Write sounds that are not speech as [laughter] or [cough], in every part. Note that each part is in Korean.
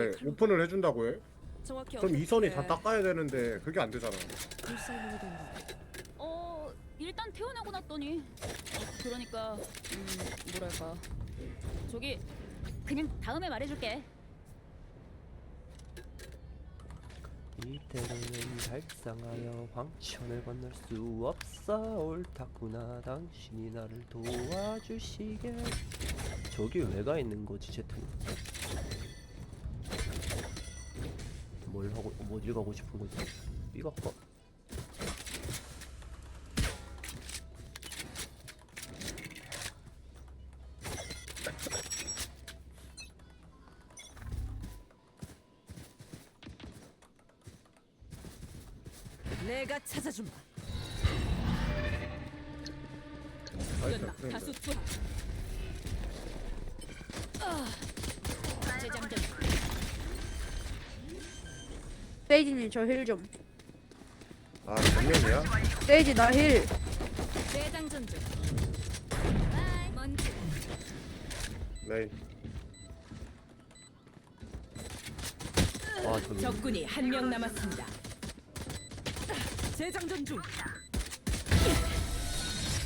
네, 오픈을 해준다고 해? 정확히 그럼 어떻게 이선이 다 닦아야 되는데 그게 안 되잖아. 된다. 어 일단 태어나고 났더니. 어, 그러니까 음 뭐랄까. 저기 그냥 다음에 말해줄게. 이때는 발상하여 황천을 건널 수 없어. 옳다구나 당신이 나를 도와주시게. 저기 왜 가 있는 거지 제트는 뭘 하고 뭐 어딜 가고 싶은 거지 삐가 커 내가 찾아준다. 다수 투하. 아, 재장전 세이지님 저 힐 좀. 아, 정면이야? 세이지 나 힐. 재장전 중 먼지 네. 아 저기 적군이 한 명 남았습니다. 재장전 중.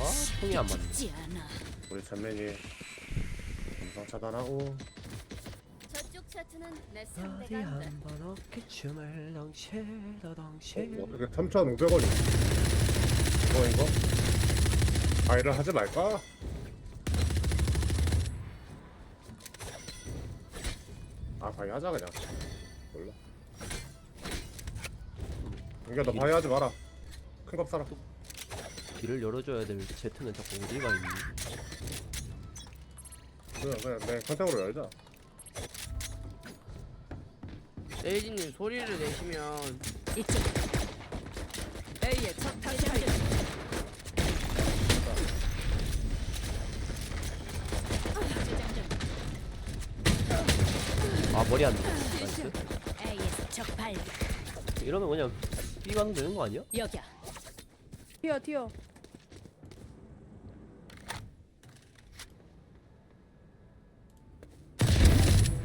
아 총이 안 맞네 않아 우리 전면이 감성 차단하고 차트는 내 어디 상대가 안 돼. 한번 어깨춤을 덩실더 어, 덩실. 어떻게 3,500원이 이거 이거? 바이를 하지 말까? 아 바이 하자 그냥. 몰라. 이게 너 바이 하지 마라. 큰 컵 사라. 길을 열어줘야 될 제트는 자꾸 어디 가 있니? 그냥 그냥 내 컨택으로 열자 세이지님 소리를 내시면 이쪽. A의 첫. 재장전 아 머리 안 돼. 나이스 A에서 적발 이러면 그냥 B 가면 되는 거 아니야? 여기야 튀어 튀어.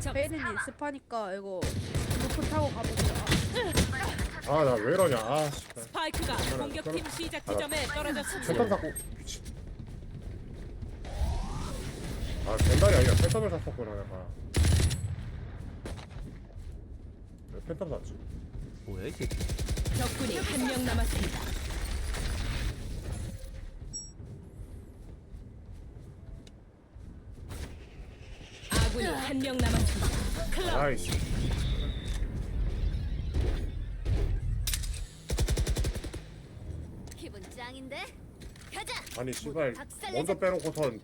적 세이지님 스파니까 이거 타고 가보자. 아 나 왜 이러냐 아 씨발 스파이크가 공격팀 시작 지점에 떨어졌습니다. 패턴 샀고 미친 아 벤달이 아니라 패턴을 샀었구나 내가 왜 패턴 샀지? 뭐야 이 새끼 적군이 한 명 남았습니다. 아군이 한 명 남았습니다. 클럽 아이씨 짱인데? 가자! 아니 씨발 박살내자. 먼저 빼놓고선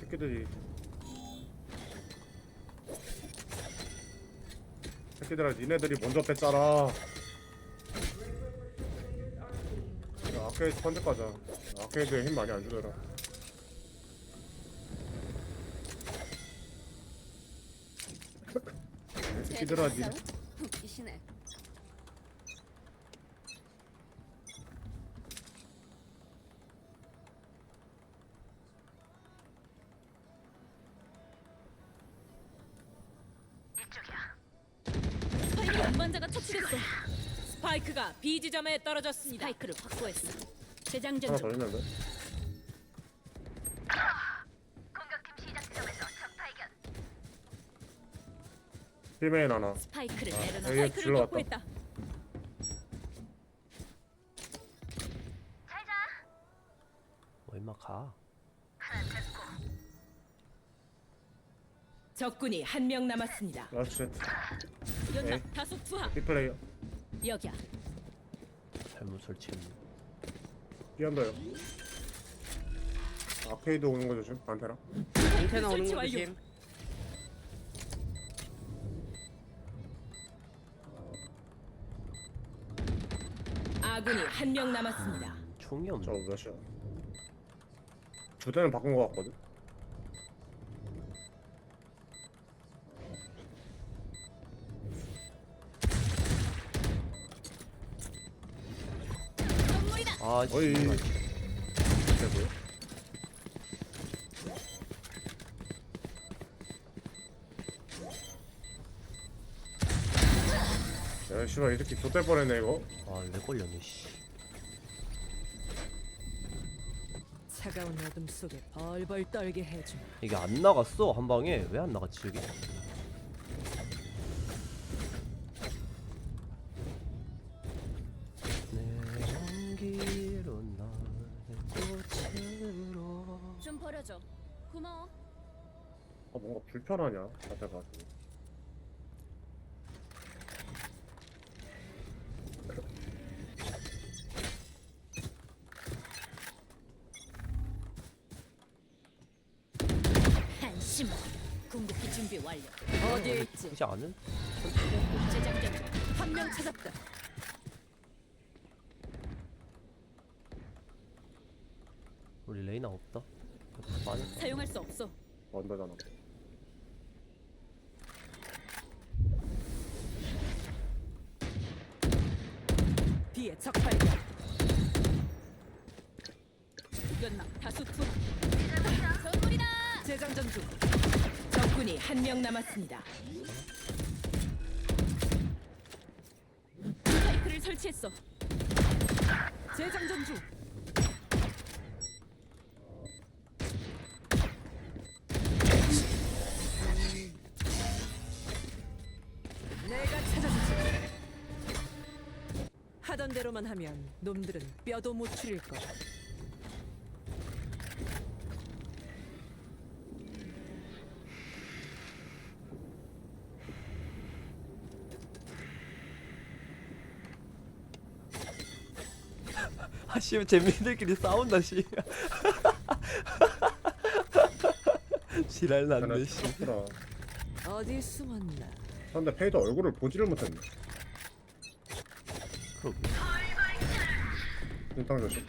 새끼들이. 새끼들아 니네들이 먼저 뺐잖아. 야, 아케이드 컨택 가자. 아케이드에 힘 많이 안 주더라. [laughs] 새끼들아 니 B 지점에 떨어졌습니다. 스파이크를 확보했어 재장전 하나 중더 있는데 필메인 하나 스파이크를 아, 내려놔 스파이크를 왔다. 확보했다. 뭐 임마 가 적군이 한 명 남았습니다. 라스트 연나 에이. 다수 투하. 빅플레이어 여기야 잘못 설치했네 뛰한다요. 아케이드 오는 거 조심 안테나? 안테나 오는 거. 조심 아군이 한 명 남았습니다. 음, 총이 없네. 저 몇이야? 두 대는 바꾼 거 같거든 아 어이. 씨발. 되고요 야 씨발 이 새끼 좆될 뻔했네 이거. 아내 걸렸네 씨. 차가운 어둠 속에 벌벌 떨게 해주마. 이게 안 나갔어 한 방에? 왜 안 나갔지 여기 버려줘. 고마워. 아 뭔가 불편하냐 한심. 궁극기 준비 완료. 어디에 있지? 그지 않은? 재장전. 한명 찾았다. 우리 레이나 없다 빠졌다 사용할 수 없어. 언더잖아 뒤에 적 발견. 연막 다수 투. 선물이다. 재장전 중. 적군이 한 명 남았습니다. 스파이크를 설치했어. 재장전 중. 대로만 하면 놈들은 뼈도 못 추릴 거야. 아씨 잼민들끼리 싸운다 씨 [laughs] 지랄 났네 씨 어디 숨었나? 근데 페이도 얼굴을 보지를 못했네 눈땅 조심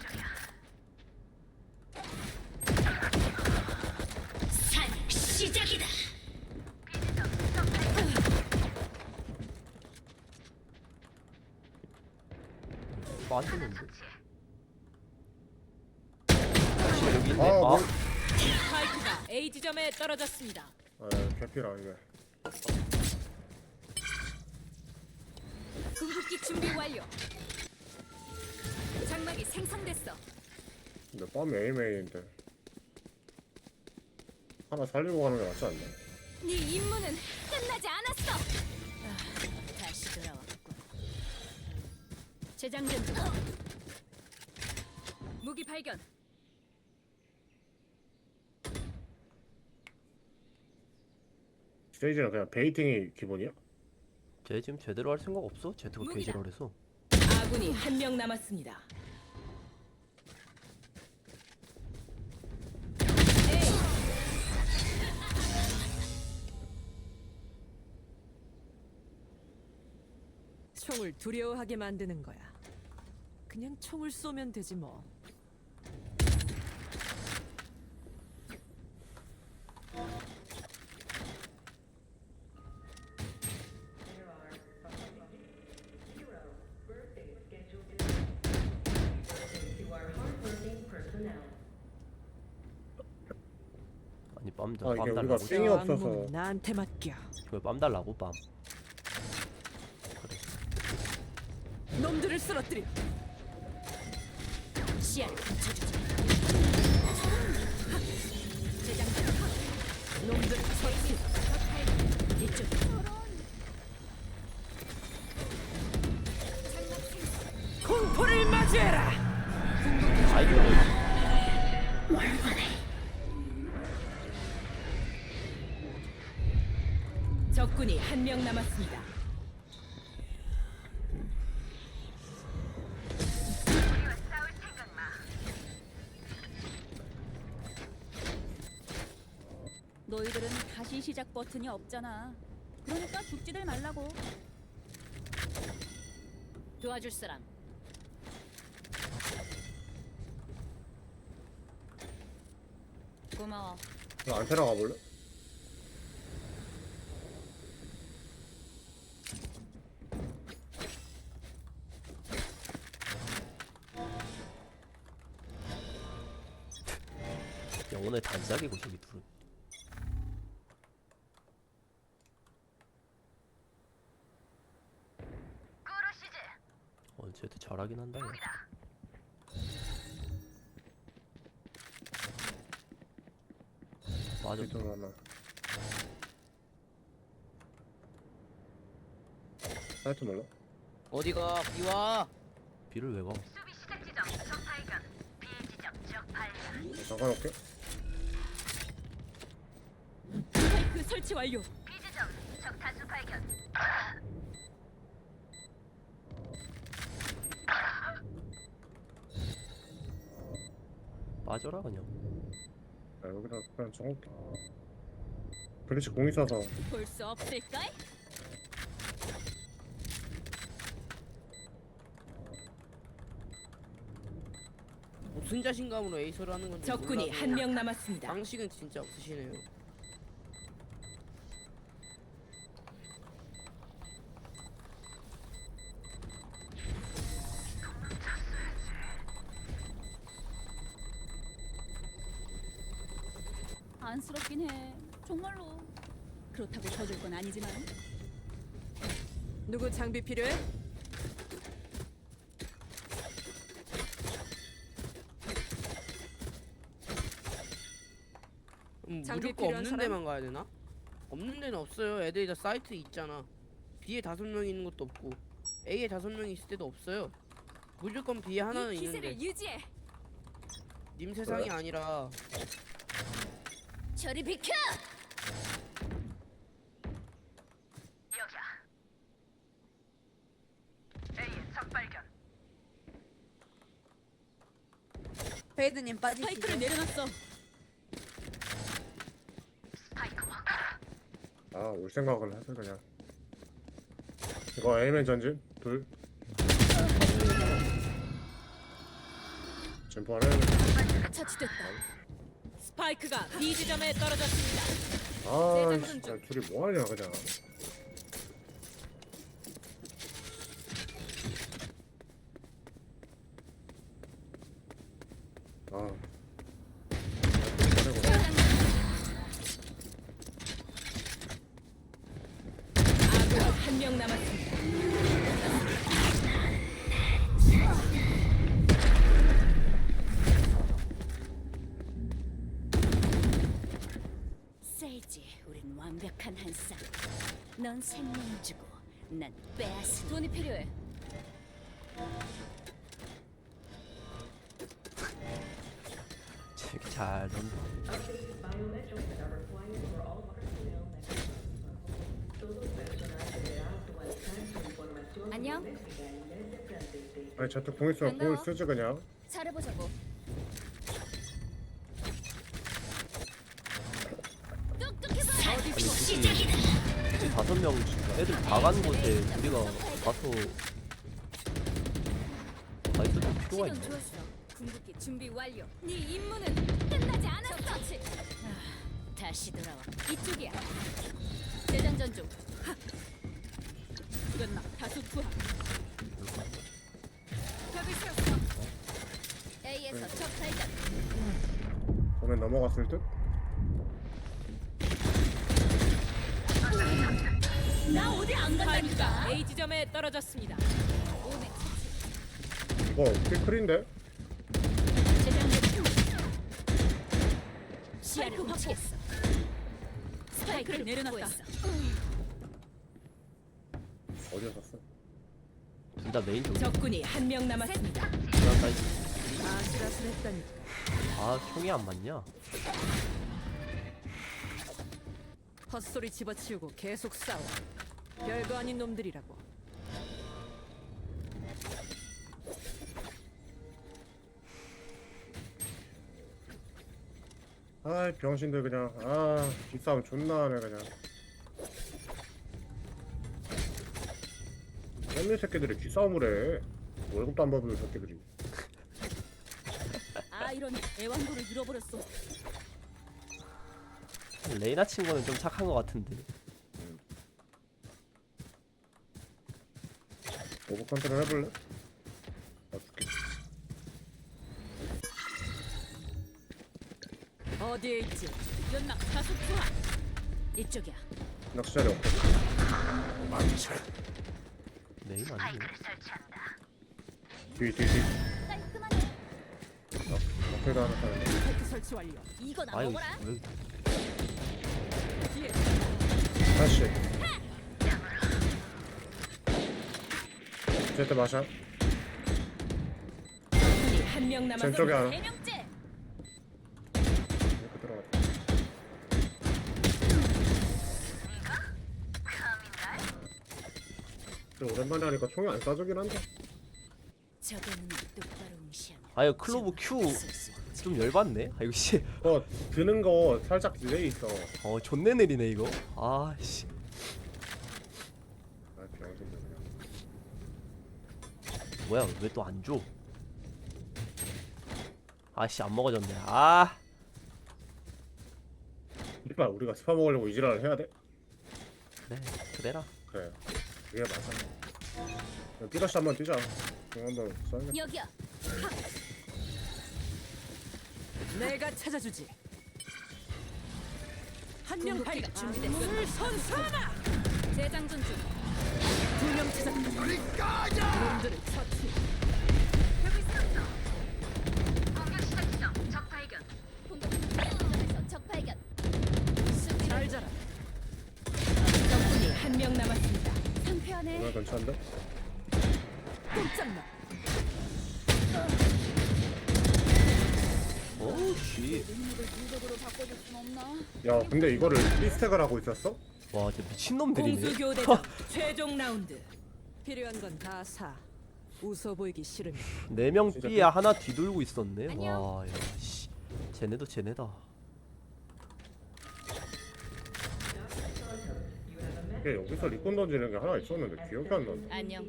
산 시작이다. 여기 있네 아, 아 스파이크가 A 지점에 떨어졌습니다. 아 개피라 이게 궁극기 준비 완료. 장막이 생성됐어. 근데 빰이 에이메이인데 하나 살리고 가는 게 낫지 않나? 네 임무는 끝나지 않았어. 아, 다시 돌아왔군. 재장전 중. 무기 발견. 스테이지는 그냥 베이팅이 기본이야? 쟤 지금 제대로 할 생각 없어? 제트가 무기다. 개지랄해서 아군이 한 명 남았습니다. 총을 두려워하게 만드는 거야. 그냥 총을 쏘면 되지 뭐. 아니 빰, 아, 이게 빰 우리가 달라고 저 없어서. 악몽은 나한테 맡겨. 왜빰 달라고 빰 놈들을 쓰러뜨려. 시야를 훔쳐주지. 재장전. 놈들 처치. 이쪽. 공포를 맞이해라. 아이고 적군이 한 명 남았습니다. 너희들은 다시 시작 버튼이 없잖아. 그러니까 죽지들 말라고. 도와줄 사람. 고마워. 너 안테나 가볼래? 영혼의 단짝이고 저기 둘은 어, 제트 잘하긴 한다. 야. 맞아. 하나. 사이트 몰라? 어디가 비와 비를 왜 가? 잠깐 올게. 스파이크 설치 완료. 빠져라 그냥. 아, 여기다 그냥 적을게. 블리츠 공 있어서 볼 수 없을까? 무슨 자신감으로 에이서를 하는 건지 적군이 몰라도 한 명 남았습니다. 방식은 진짜 없으시네요 필요해? 음, 장비 무조건 필요한 없는 사람? 데만 가야 되나? 없는 데는 없어요 애들이 다 사이트 있잖아 B에 다섯 명 있는 것도 없고 A에 다섯 명 있을 때도 없어요 무조건 B에 하나는 이 기세를 있는데 유지해. 님 세상이 아니라 저리 비켜. 페이드님 빠지시죠. 스파이크를 내려놨어. 아 올 생각을 해서 그냥. 이거 에이맨 전진 둘. 점프하네. 처치됐다. 스파이크가 B 지점에 떨어졌습니다. 아 진짜 둘이 뭐하냐 그냥. 아. 아군 한 명 남았습니다. 세이지, 우린 완벽한 한 쌍. 넌 생명 주고, 난 빼앗은 돈이 필요해. 되게 잘 논다. 안녕. 아니 저때 공 있어 공. 쓰지 그냥. 잘해보자고. 똑똑해서 아니 굳이 굳이 다섯 명 애들 다 가는 곳에 우리가 가서 다 있어도 필요가? 좋았어. 궁극기 준비 완료. 네 임무는 끝나지 않았어. 아, 다시 돌아와. 이쪽이야. 재장전 중. 하. 연막 다수 투하. 벽을 세웠어. A에서 적 발견. 보면 넘어갔을 듯. 나 어디 안 간다니까. A 지점에 떨어졌습니다. 이거 피클인데? 중. 시야를 훔치겠어. 스파이크를 내려놨다. 어디에 샀어? 둘 다 메인 쪽. 적군이 한 명 남았습니다. 아슬아슬했다니. 아 총이 안 맞냐? 헛소리 집어치우고 계속 싸워. 별거 아닌 놈들이라고. 아이 병신들 그냥 아 뒷싸움 존나 하네 그냥. 깻미 새끼들이 뒷싸움을 해. 월급도 안 받는 새끼들이. 아 이런 애완도를 잃어버렸어. 레이나 친구는 좀 착한 것 같은데. 오버 컨트롤 해볼래? 아 죽겠. 어디에 있지? 연막 다수 투하. 이쪽이야. 낚시자리 없고. 메인 아니고. 뒤, 뒤, 뒤. 깔끔하네. 아케이드 하나 따는 스파이크 설치 완료. 이거나 아유 먹어라. 왜 뒤에 다시. 제트 마샤. 남았습니다. 하나. 세 명째. 이렇게 들어갔다. 좀 오랜만에 하니까 총이 안 쏴주긴 한데. 적의 눈을 똑바로 응시하면 아유 클로브 큐좀 열받네 아 이거 씨어 어 드는 거 살짝 딜레이 있어. 존내 느리네 이거 아씨 아 병신들 그냥. 뭐야 왜 또 안 줘? 아씨 안 먹어졌네 아 이빨 우리가 스파 먹으려고 이지랄을 해야 돼? 그래 그래라 그래. 그게 맞아. 삐러시 한번 뛰자. 한번. 여기야. 내가 찾아주지. 한명 발견. 준비됐어. 물 선사하라. 재장전 중. 두명 찾았다. 놈들을 처치. 적 발견. 공격에서 적 발견. 잘 자라. 적군이 한 명 남았습니다. 상쾌하네. 오늘 괜찮은데? 꼼짝마. 오씨 야 근데 이거를 리스택을 하고 있었어? 와 진짜 미친놈들이네 공수 교대전 [laughs] 최종 라운드. 필요한 건 다 사. 웃어 보이기 싫으면 네명 진짜 B에 하나 뒤돌고 있었네 안녕. 와야 씨 쟤네도 쟤네다 이게 여기서 리콘 던지는 게 하나 있었는데 기억이 안 나네. 안녕.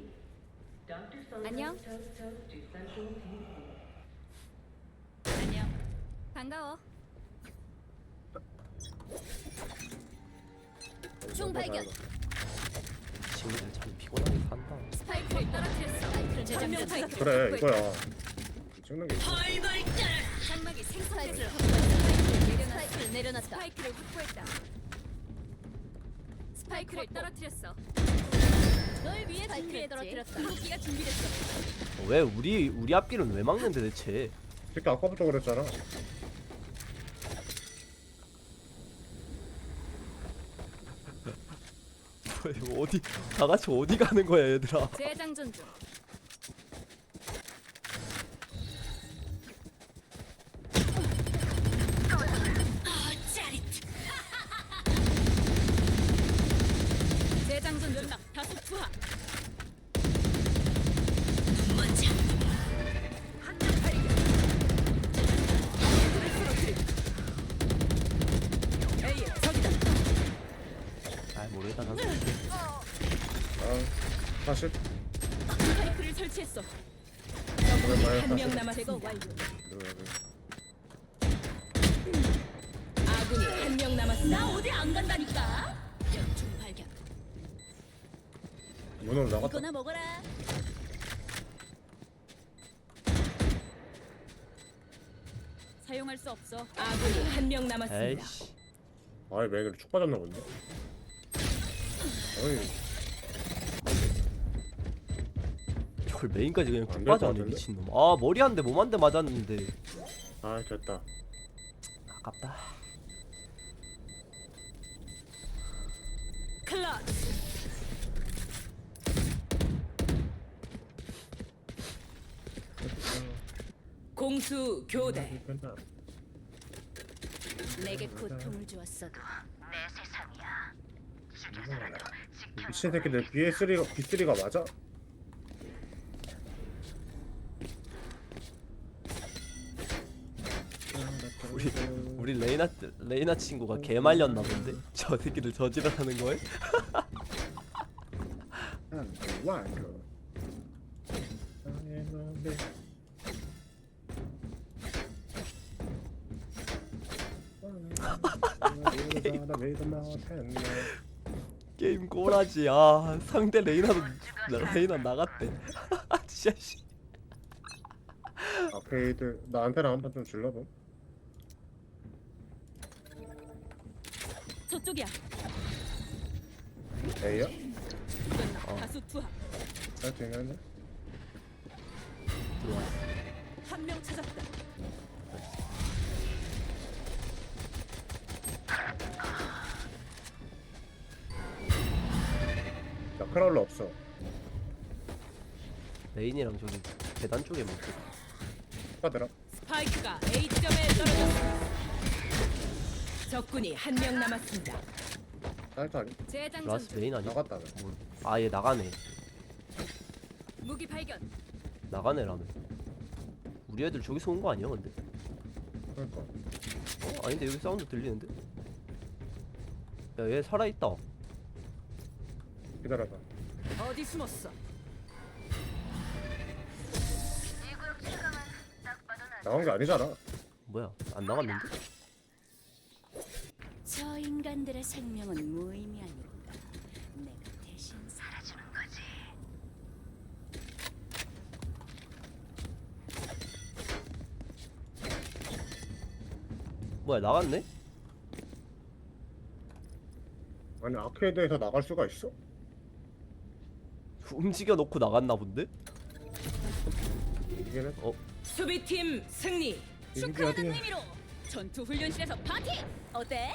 안녕. 안녕. 반가워. 총 발견. 친구들 참 피곤하게 산다 스파이크를 떨어뜨렸어. 스파이크를 재장전 중. 그래 이거야. 찍는 게 있어. 장막이 생성됐어. 스파이크를 내려놨다. 스파이크를 확보했다. 스파이크를 떨어뜨렸어. 널 위해 스파이크를 떨어뜨렸다. 무기가 준비됐어. 왜 우리 우리 앞길은 왜 막는데 대체 그러니까 아까부터 그랬잖아. 왜 이거 어디 다 같이 어디 가는 거야 얘들아 재장전 중. 실 스파이크를 설치했어. 오랜만에 한 명. 네, 아군이 한 명 남았습니다. 나 어디 안 간다니까. 총 발견. 나갔다. 이거나 먹어라. 사용할 수 없어. 아군이 한 명 남았습니다. 에이씨 아이 축 빠졌나 본데. 어이 저걸 메인까지 그냥 빠졌네 같은데? 미친놈 아 머리 한 대 몸 한 대 맞았는데 아 됐다. 아깝다 클러치. 공수 교대. 내게 고통을 주었어도 미친 새끼들 B3가 B3가 맞아? 우리 우리 레이나 레이나 친구가 개 말렸나 본데? 저 새끼들 저지랄하는 거에 게임 꼬라지. 아 상대 레이나도 레이나 나갔대. [laughs] 진짜 씨. 아케이드 나한테랑 한번 좀 질러봐. 저쪽이야. A야? 이겼나? 다수 투하. 하네. 들어왔어 한명 찾았다. 나 크라울러 없어. 레인이랑 저기 계단 쪽에 뭐 있어 빠더라. 스파이크가 A점에 떨어졌습니다. 적군이 한 명 남았습니다. 재장 라스. 메인 아니? 나갔다. 나. 뭐, 아얘 나가네 무기 발견. 나가네라며 우리 애들 저기서 온 거 아니야 근데? 그러니까. 어? 아닌데 여기 사운드 들리는데? 야 얘 살아있다 기다려봐. 어디 숨었어? 나간 게 아니잖아. 뭐야 안 나갔는데? 저 인간들의 생명은 무의미하니까 내가 대신 살아주는 거지. 뭐야 나갔네? 아니 아케이드에서 나갈 수가 있어? [laughs] 움직여 놓고 나갔나 본데? 이게 는 수비팀 승리. 축하하는 어디야? 의미로 전투 훈련실에서 파티 어때?